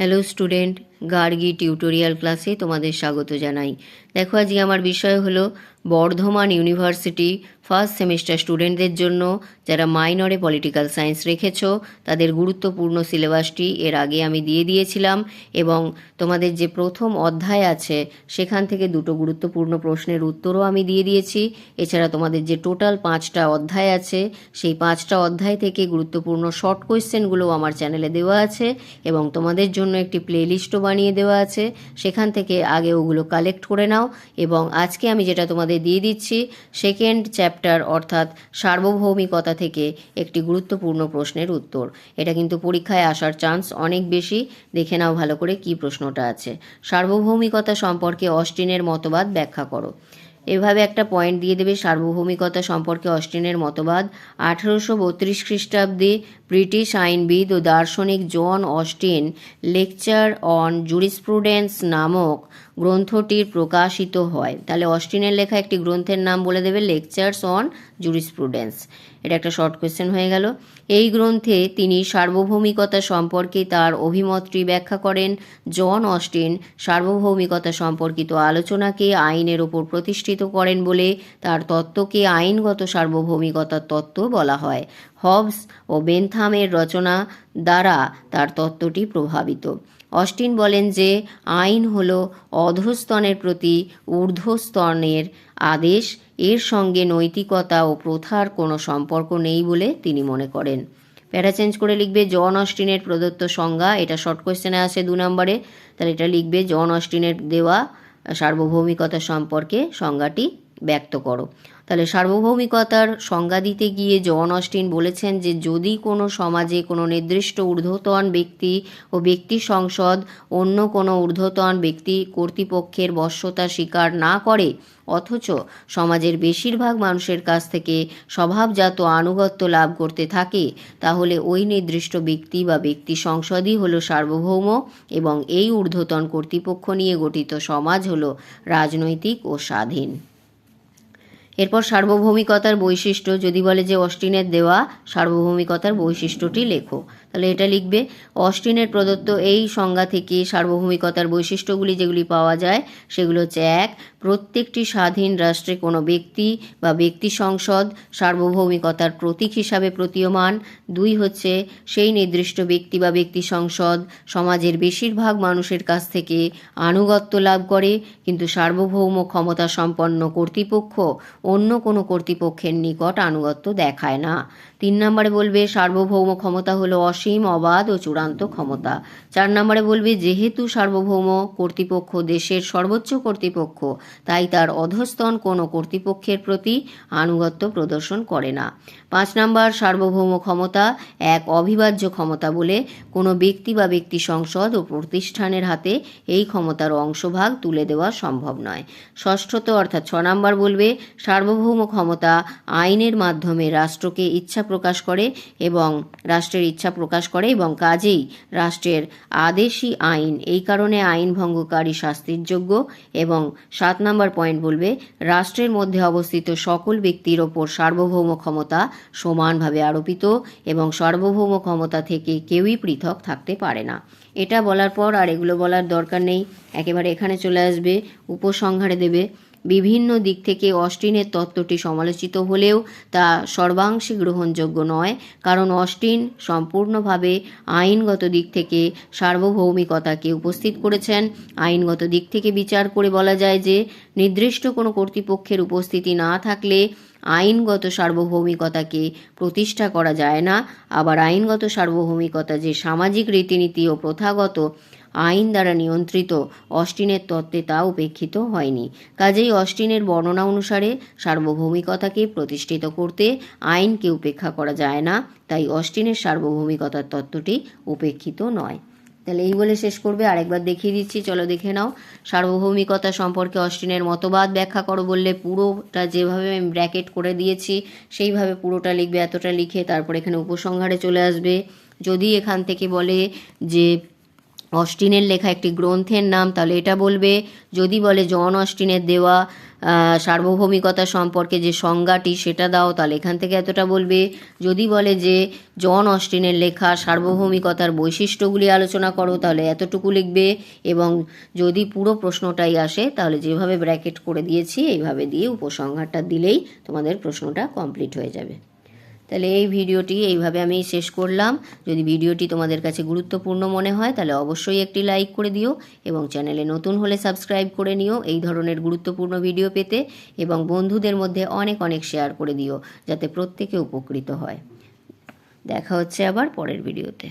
hello student. Gargi tutorial ক্লাসে তোমাদের স্বাগত জানাই। দেখো, আজকে আমার বিষয় হলো বর্ধমান ইউনিভার্সিটি ফার্স্ট সেমিস্টার স্টুডেন্টদের জন্য যারা মাইনরে পলিটিক্যাল সায়েন্স রেখেছ, তাদের গুরুত্বপূর্ণ সিলেবাসটি এর আগে আমি দিয়ে দিয়েছিলাম এবং তোমাদের যে প্রথম অধ্যায় আছে, সেখান থেকে দুটো গুরুত্বপূর্ণ প্রশ্নের উত্তরও আমি দিয়ে দিয়েছি। এছাড়া তোমাদের যে টোটাল পাঁচটা অধ্যায় আছে, সেই পাঁচটা অধ্যায় থেকে গুরুত্বপূর্ণ শর্ট কোয়েশ্চেনগুলোও আমার চ্যানেলে দেওয়া আছে এবং তোমাদের জন্য একটি প্লেলিস্টও বানিয়ে দেওয়া আছে, সেখান থেকে আগে ওগুলো কালেক্ট করে নাও। এবং আজকে আমি যেটা তোমাদের দিয়ে দিচ্ছি সেকেন্ড চ্যাপ্টার অর্থাৎ সার্বভৌমিকতা থেকে একটি গুরুত্বপূর্ণ প্রশ্নের উত্তর। এটা কিন্তু পরীক্ষায় আসার চান্স অনেক বেশি। দেখে নাও ভালো করে কি প্রশ্নটা আছে। সার্বভৌমিকতা সম্পর্কে অস্টিনের মতবাদ ব্যাখ্যা করো। এভাবে একটা পয়েন্ট দিয়ে দেবে, সার্বভৌমিকতা সম্পর্কে অস্টিনের মতবাদ। আঠারোশো বত্রিশ খ্রিস্টাব্দে ব্রিটিশ আইনবিদ ও দার্শনিক John Austin lecture on jurisprudence নামক গ্রন্থটির প্রকাশিত হয়। তাহলে অস্টিনের লেখা একটি গ্রন্থের নাম বলে দেবে লেকচার্স অন জুরিসপ্রুডেন্স। এটা একটা শর্ট কোয়েশ্চেন হয়ে গেল। এই গ্রন্থে তিনি সার্বভৌমিকতা সম্পর্কে তার অভিমতটি ব্যাখ্যা করেন। জন অস্টিন সার্বভৌমিকতা সম্পর্কিত আলোচনাকে আইনের ওপর প্রতিষ্ঠিত করেন বলে তার তত্ত্বকে আইনগত সার্বভৌমিকতার তত্ত্ব বলা হয়। হবস ও বেনথামের রচনা দ্বারা তার তত্ত্বটি প্রভাবিত। অস্টিন বলেন যে, আইন হল অধস্তনের প্রতি ঊর্ধ্বস্তনের আদেশ, এর সঙ্গে নৈতিকতা ও প্রথার কোনো সম্পর্ক নেই বলে তিনি মনে করেন। প্যারা চেঞ্জ করে লিখবে, জন অস্টিনের প্রদত্ত সংজ্ঞা, এটা শর্ট কোয়েশ্চেনে আসে দু নম্বরে, তাহলে এটা লিখবে, জন অস্টিনের দেওয়া সার্বভৌমিকতা সম্পর্কে সংজ্ঞাটি ব্যক্ত করো। তাহলে সার্বভৌমিকতার সংজ্ঞা দিতে গিয়ে জন অস্টিন বলেছেন যে, যদি কোনো সমাজে কোনো নির্দিষ্ট ঊর্ধ্বতন ব্যক্তি ও ব্যক্তি সংসদ অন্য কোনো ঊর্ধ্বতন ব্যক্তি কর্তৃপক্ষের বশ্যতা স্বীকার না করে, অথচ সমাজের বেশিরভাগ মানুষের কাছ থেকে স্বভাবজাত আনুগত্য লাভ করতে থাকে, তাহলে ওই নির্দিষ্ট ব্যক্তি বা ব্যক্তি সংসদই হলো সার্বভৌম এবং এই ঊর্ধ্বতন কর্তৃপক্ষ নিয়ে গঠিত সমাজ হলো রাজনৈতিক ও স্বাধীন। এরপর সার্বভৌমিকতার বৈশিষ্ট্য, যদি বলে যে অস্টিনের দেওয়া সার্বভৌমিকতার বৈশিষ্ট্যটি লেখো। তাহলে এটা লিখবে, অস্টিনের প্রদত্ত এই সংজ্ঞা থেকে সার্বভৌমিকতার বৈশিষ্ট্যগুলি যেগুলি পাওয়া যায়, সেগুলো হচ্ছে এক প্রত্যেকটি স্বাধীন রাষ্ট্রে কোনো ব্যক্তি বা ব্যক্তি সংসদ সার্বভৌমিকতার প্রতীক হিসাবে প্রতীয়মান। দুই হচ্ছে, সেই নির্দিষ্ট ব্যক্তি বা ব্যক্তি সংসদ সমাজের বেশিরভাগ মানুষের কাছ থেকে আনুগত্য লাভ করে, কিন্তু সার্বভৌম ক্ষমতা সম্পন্ন কর্তৃপক্ষ অন্য কোনো কর্তৃপক্ষের নিকট আনুগত্য দেখায় না। তিন নম্বরে বলবে, সার্বভৌম ক্ষমতা হলো অসীম, অবাধ ও চূড়ান্ত ক্ষমতা। চার নম্বরে বলবে, যেহেতু সার্বভৌম কর্তৃপক্ষ দেশের সর্বোচ্চ কর্তৃপক্ষ তাই তার অধস্তন কোনো কর্তৃপক্ষের প্রতি আনুগত্য প্রদর্শন করে না। পাঁচ নম্বর, সার্বভৌম ক্ষমতা এক অবিভাজ্য ক্ষমতা বলে কোনো ব্যক্তি বা ব্যক্তি সংসদ ও প্রতিষ্ঠানের হাতে এই ক্ষমতার অংশভাগ তুলে দেওয়া সম্ভব নয়। ষষ্ঠত অর্থাৎ ছ নম্বর বলবে, সার্বভৌম ক্ষমতা আইনের মাধ্যমে রাষ্ট্রকে ইচ্ছা প্রকাশ করে এবং রাষ্ট্রের ইচ্ছা প্রকাশ করে এবং কাজেই রাষ্ট্রের আদেশী আইন, এই কারণে আইন ভঙ্গকারী শাস্তির যোগ্য এবং সাত নম্বর পয়েন্ট বলবে, রাষ্ট্রের মধ্যে অবস্থিত সকল ব্যক্তির ওপর সার্বভৌম ক্ষমতা সমানভাবে আরোপিত এবং সার্বভৌম ক্ষমতা থেকে কেউই পৃথক থাকতে পারে না। এটা বলার পর আর এগুলো বলার দরকার নেই। একেবারে এখানে চলে আসবে, উপসংহারে দেবে। বিভিন্ন দিক থেকে অস্টিনের তত্ত্বটি সমালোচিত হলেও তা সর্বাংশে গ্রহণযোগ্য নয়, কারণ অস্টিন সম্পূর্ণভাবে আইনগত দিক থেকে সার্বভৌমিকতাকে উপস্থিত করেছেন। আইনগত দিক থেকে বিচার করে বলা যায় যে, নির্দিষ্ট কোনো কর্তৃপক্ষের উপস্থিতি না থাকলে আইনগত সার্বভৌমিকতাকে প্রতিষ্ঠা করা যায় না। আবার আইনগত সার্বভৌমিকতা যে সামাজিক রীতিনীতি ও প্রথাগত আইন দ্বারা নিয়ন্ত্রিত অস্টিনের তত্ত্বে তা উপেক্ষিত হয়নি। কাজেই অস্টিনের বর্ণনা অনুসারে সার্বভৌমিকতাকে প্রতিষ্ঠিত করতে আইনকে উপেক্ষা করা যায় না, তাই অস্টিনের সার্বভৌমিকতার তত্ত্বটি উপেক্ষিত নয়। তাহলে এই বলে শেষ করবে। আরেকবার দেখিয়ে দিচ্ছি, চলো দেখে নাও। সার্বভৌমিকতা সম্পর্কে অস্টিনের মতবাদ ব্যাখ্যা করো বললে পুরোটা যেভাবে আমি ব্র্যাকেট করে দিয়েছি, সেইভাবে পুরোটা লিখবে, এতটা লিখে তারপর এখানে উপসংহারে চলে আসবে। যদি এখান থেকে বলে যে অস্টিনের লেখা একটি গ্রন্থের নাম, তাহলে এটা বলবে, যদি বলে জন অস্টিনের দেওয়া সার্বভৌমিকতা সম্পর্কে যে সংজ্ঞাটি সেটা দাও, তাহলে এখান থেকে এতটা বলবে, যদি বলে যে জন অস্টিনের লেখা সার্বভৌমিকতার বৈশিষ্ট্যগুলি আলোচনা করো, তাহলে এতটুকু লিখবে, এবং যদি পুরো প্রশ্নটাই আসে, তাহলে যেভাবে ব্র্যাকেট করে দিয়েছি, এইভাবে দিয়ে উপসংহারটা দিলেই তোমাদের প্রশ্নটা কমপ্লিট হয়ে যাবে। তাহলে এই ভিডিওটি এইভাবে আমি শেষ করলাম। যদি ভিডিওটি তোমাদের কাছে গুরুত্বপূর্ণ মনে হয়, তাহলে অবশ্যই একটি লাইক করে দিও এবং চ্যানেলে নতুন হলে সাবস্ক্রাইব করে নিও এই ধরনের গুরুত্বপূর্ণ ভিডিও পেতে এবং বন্ধুদের মধ্যে অনেক অনেক শেয়ার করে দিও যাতে প্রত্যেকে উপকৃত হয়। দেখা হচ্ছে আবার পরের ভিডিওতে।